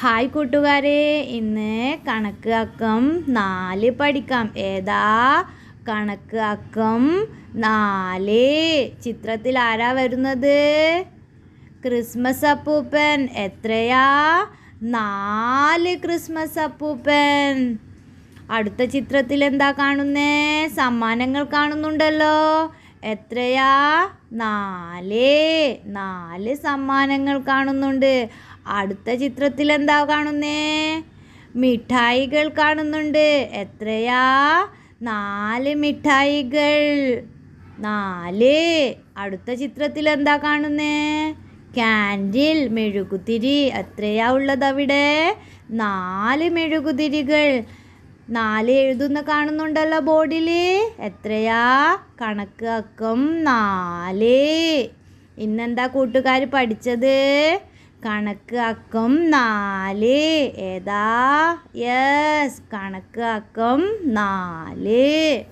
Hi കൂട്ടുകാരെ ഇന്ന് കണക്ക് അക്കം നാല് പഠിക്കാം. ഏതാ? കണക്ക് അക്കം നാല്. ചിത്രത്തിൽ ആരാ വരുന്നത്? ക്രിസ്മസ് അപ്പൂപ്പൻ. എത്രയാ? നാല് ക്രിസ്മസ് അപ്പൂപ്പൻ. അടുത്ത ചിത്രത്തിൽ എന്താ കാണുന്നേ? സമ്മാനങ്ങൾ കാണുന്നുണ്ടല്ലോ. എത്രയാ? നാല്. നാല് സമ്മാനങ്ങൾ കാണുന്നുണ്ട്. അടുത്ത ചിത്രത്തിൽ എന്താ കാണുന്നേ? മിഠായികൾ കാണുന്നുണ്ട്. എത്രയാ? നാല് മിഠായികൾ. നാല്. അടുത്ത ചിത്രത്തിൽ എന്താ കാണുന്നേ? ക്യാൻഡിൽ മെഴുകുതിരി. എത്രയാ ഉള്ളത് അവിടെ? നാല് മെഴുകുതിരികൾ. നാല് എഴുതുന്ന കാണുന്നുണ്ടല്ലോ ബോർഡിൽ എത്രയാ? കണക്ക് അക്കം നാല്. ഇന്നെന്താ കൂട്ടുകാർ പഠിച്ചത്? കണക്ക് അക്കം നാല്. ഏതാ? യെസ് കണക്ക് അക്കം നാല്.